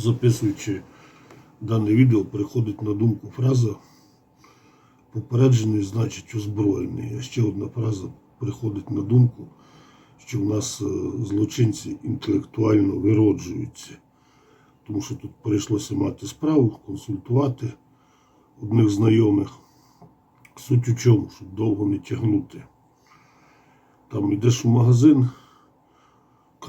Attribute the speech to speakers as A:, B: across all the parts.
A: записуючи дане відео, приходить на думку фраза попереджений, значить озброєний. А ще одна фраза приходить на думку, що в нас е, злочинці інтелектуально вироджуються. Тому що тут прийшлося мати справу, консультувати одних знайомих. Суть у чому, щоб довго не тягнути. Там йдеш в магазин,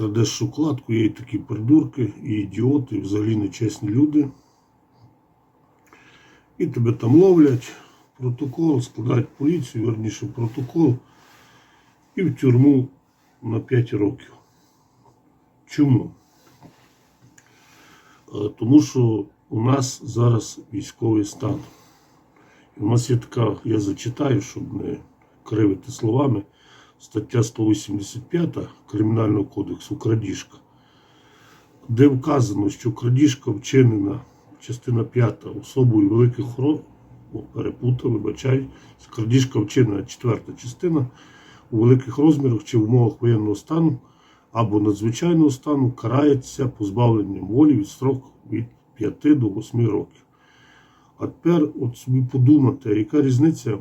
A: крадеш шоколадку, є і такі придурки, і ідіоти, і взагалі нечесні люди. І тебе там ловлять, протокол, складають поліцію, верніше протокол, і в тюрму на 5 років. Чому? Е, Тому що у нас зараз військовий стан. У нас є така, я зачитаю, щоб не кривити словами, стаття 185 Кримінального кодексу крадіжка, де вказано, що крадіжка вчинена, частина 5 особою великих. О, перепутав, вибачай, крадіжка вчинена четверта частина у великих розмірах чи в умовах воєнного стану або надзвичайного стану карається позбавленням волі від строк від 5 до 8 років. А тепер от собі подумати, яка різниця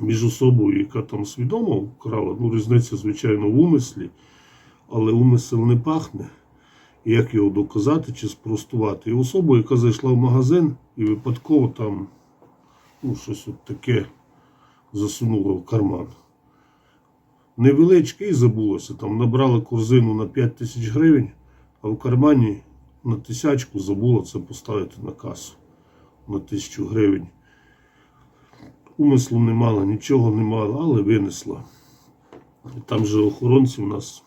A: між особою, яка там свідомо вкрала, ну різниця, звичайно, в умислі, але умисел не пахне. Як його доказати чи спростувати? І особа, яка зайшла в магазин і випадково там ну, щось от таке засунула в карман. Невеличке і забулося, там набрала корзину на 5 тисяч гривень, а в кармані на тисячку забула це поставити на касу на тисячу гривень. Умислу не мала, нічого не мала, але винесла. Там же охоронці у нас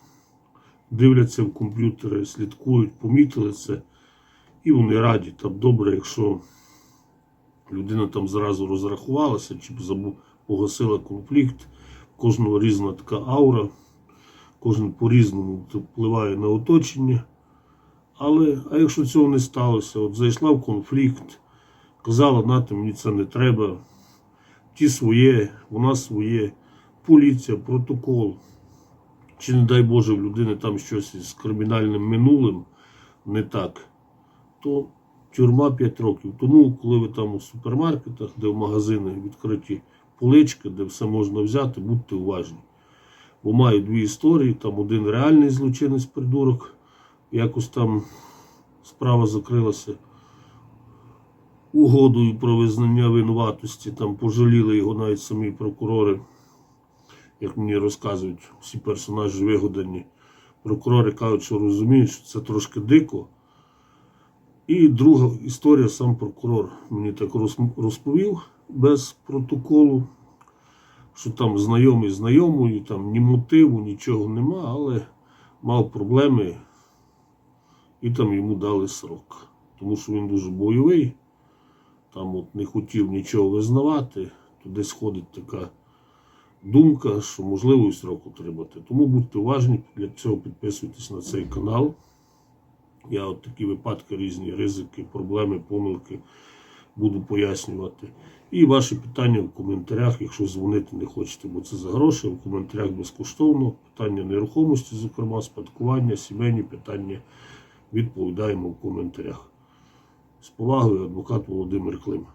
A: дивляться в комп'ютери, слідкують, помітили це. І вони раді. Там добре, якщо людина там зразу розрахувалася, чи б забу- погасила конфлікт. Кожного різна така аура, кожен по-різному впливає на оточення. Але а якщо цього не сталося, от зайшла в конфлікт, казала, нате, мені це не треба. Ті своє, вона своє, поліція, протокол. Чи, не дай Боже, в людини там щось із кримінальним минулим не так, то тюрма 5 років. Тому, коли ви там у супермаркетах, де в магазинах відкриті полички, де все можна взяти, будьте уважні. Бо маю дві історії, там один реальний злочинець придурок, якось там справа закрилася угодою про визнання винуватості, там пожаліли його навіть самі прокурори, як мені розказують, всі персонажі вигадані. Прокурори кажуть, що розуміють, що це трошки дико. І друга історія, сам прокурор мені так розповів без протоколу, що там знайомий знайомою, там ні мотиву, нічого нема, але мав проблеми і там йому дали срок. Тому що він дуже бойовий, там от не хотів нічого визнавати, то десь ходить така думка, що можливо і срок отримати. Тому будьте уважні, для цього підписуйтесь на цей канал. Я от такі випадки, різні ризики, проблеми, помилки буду пояснювати. І ваші питання в коментарях, якщо дзвонити не хочете, бо це за гроші, в коментарях безкоштовно. Питання нерухомості, зокрема, спадкування, сімейні питання відповідаємо в коментарях. З повагою, адвокат Володимир Клим.